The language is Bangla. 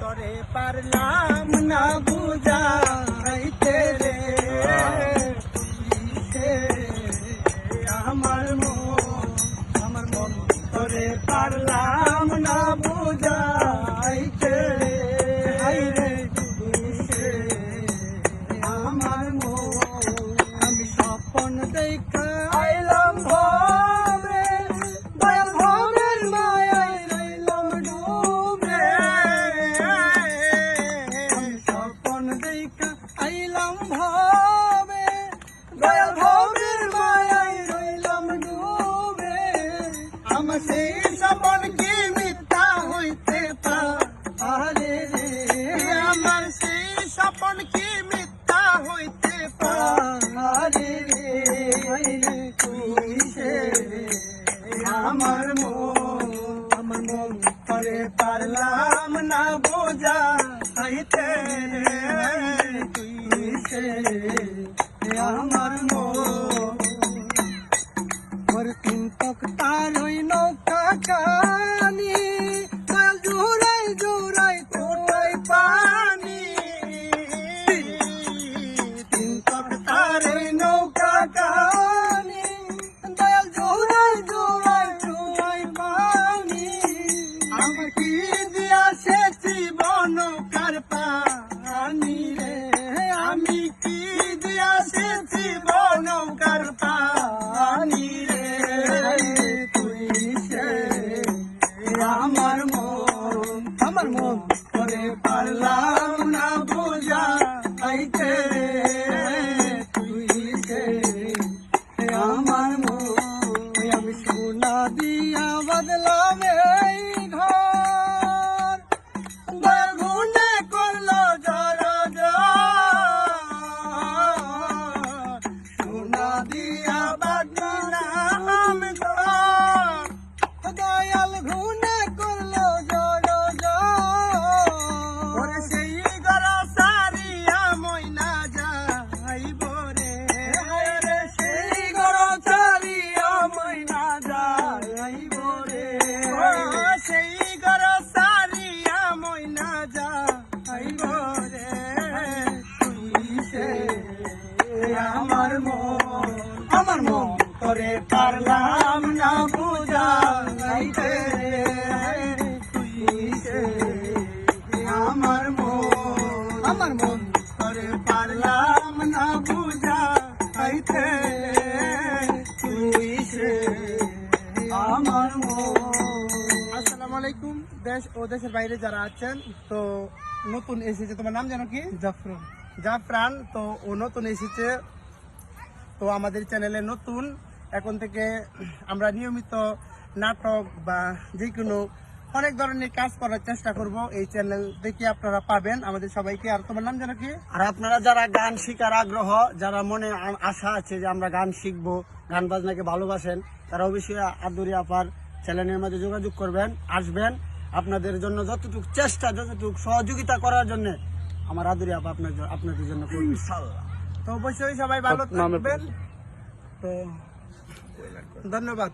তরে পারলাম না বুঝাইতে রে আমার মন আমার মন তরে পারলাম না বুঝাইতে রে আমার মন, আমি স্বপ্ন দেখা স্বপ্ন কি মিথ্যা হইতে পারে? আমার সেই স্বপ্ন কি মিথ্যা হইতে পারে? আমার মন আমার মন করে পারলাম না বোঝা হইতে আমার মন মোর তিনটক তার মন আমার করে পারলাম না তুই আমার মন আমার মন। করে পারলাম না তুই আমার মন। আসসালামু আলাইকুম দেশ ও দেশের বাইরে যারা আছেন তো নতুন এসেছে তোমার নাম জানো কি? জাফরান। জাফরান তো ও নতুন এসেছে। তো আমাদের চ্যানেলে নতুন এখন থেকে আমরা নিয়মিত নাটক বা যে কোনো অনেক ধরনের কাজ করার চেষ্টা করব এই চ্যানেল দেখে আপনারা পাবেন আমাদের সবাইকে। আর তোমার নাম জানো কি? আর আপনারা যারা গান শিখার আগ্রহ যারা মনে আশা আছে যে আমরা গান শিখব গান বাজনাকে ভালোবাসেন তারা অবশ্যই আদুরি আপার চ্যানেলের মধ্যে যোগাযোগ করবেন আসবেন। আপনাদের জন্য যতটুকু চেষ্টা যতটুকু সহযোগিতা করার জন্য আমার আদুরি আপা আপনার আপনাদের জন্য ইনশাআল্লাহ তো অবশ্যই সবাই ভালো থাকবেন। তো ধন্যবাদ।